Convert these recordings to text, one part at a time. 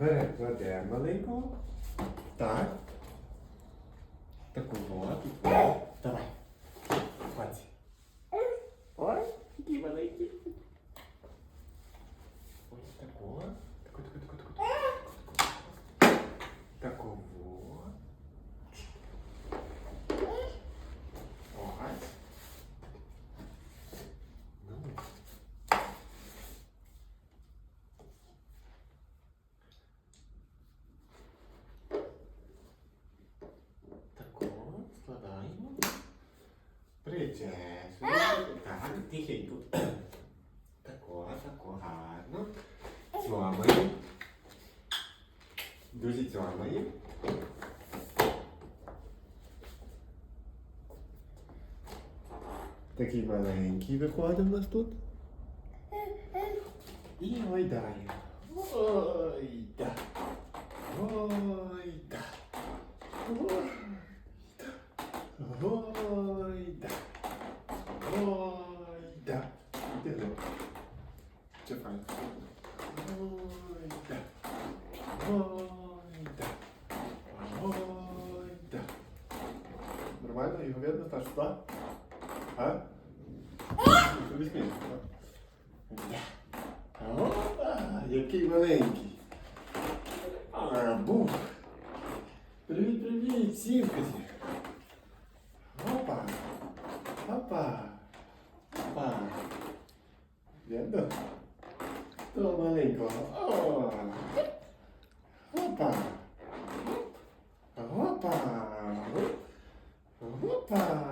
Бере, кладе маленького. Так. Таку вот. Давай. Причесуємо. Так, тихенько. Тако, тако, гарно. Цьомаємо. Дуже цьомаємо. Такий маленький виходить у нас тут. І гойдаємо. Ой, Чекай. Ой, да. Ой, да. Ой, да. Нормально? Його видно? Та що так? А? Візьми. Опа, який маленький. А, бух. Привіт, привіт, сімкаті. Опа. Опа. Опа. Видно? Того маленького. Опа. Опа. Опа. Опа.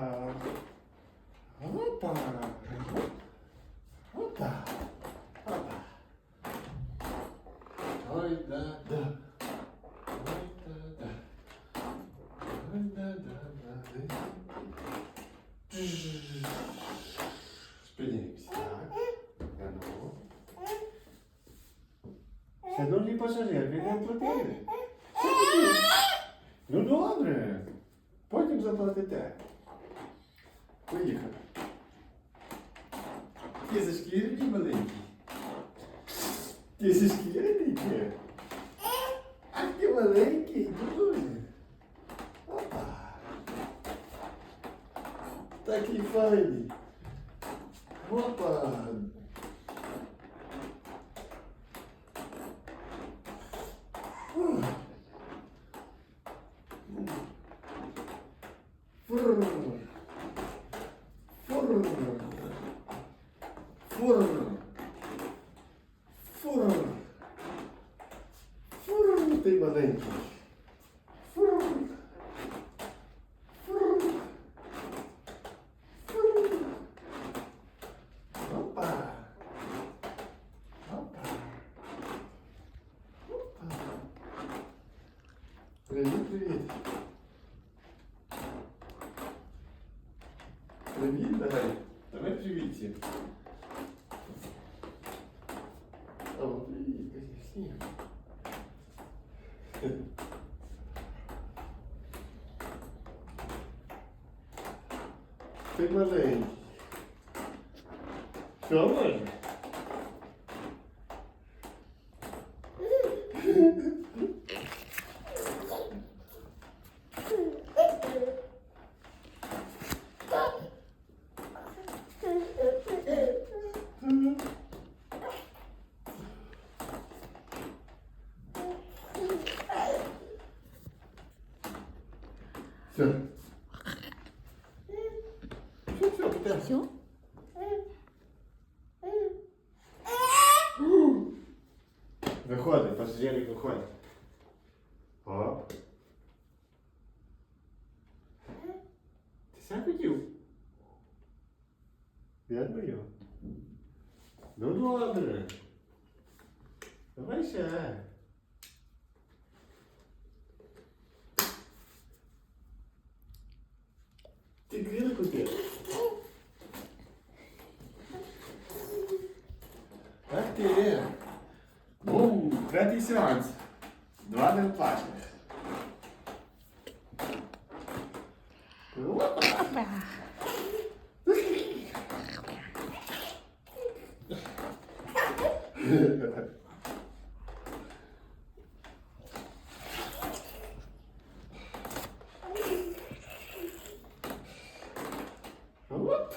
Шановні пасажири, ви не платили. Що таке? Ну добре. Потім заплатите. Поїхали. Ти зашкірений маленький. Ти зашкірений ти? А ти маленький, дуже. Опа. Такий файний. Опа. Фур. Фур. Фур. Фур, ти маленький. Фур. Фур. Фур. Опа. Опа. Опа. Привіт, привіт. Привіт, давай. Давай привіт всім. О, привіт, всім. Ти маленький. Що можна? Все. Все, все, пока. Все? Виходить, пасажирик виходить. Оп. Ти сам хотів? Я бою. Ну добре. Давай ще. Чотири. Бум. Ну, Третій сеанс. Два неплачних. Опа. Оп.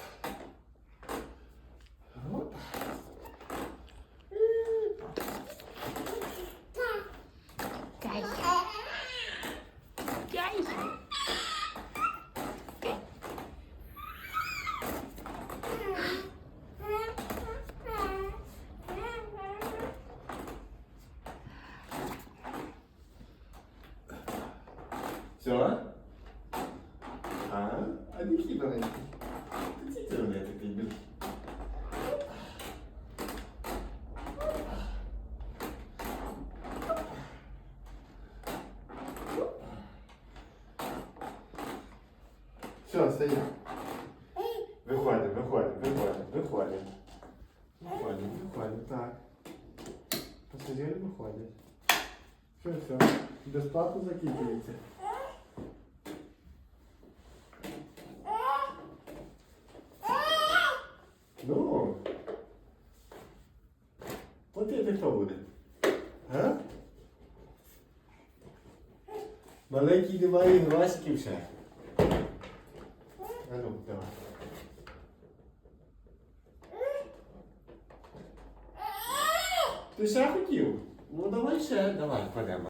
Все? А? А не який маленький? Ти тільки не такий більш. Все, стоїть. Виходимо, виходимо, виходимо, виходимо. Виходимо, виходимо, так. Посиділи, виходять. Все, все. Безплатно закінчується. No. Quanto tempo é paura? Ha? मला की दिवाळी वास किवशा हॅलो तेव्हा Tu sabe que eu? Não dar mais certo. Dá mais, lá.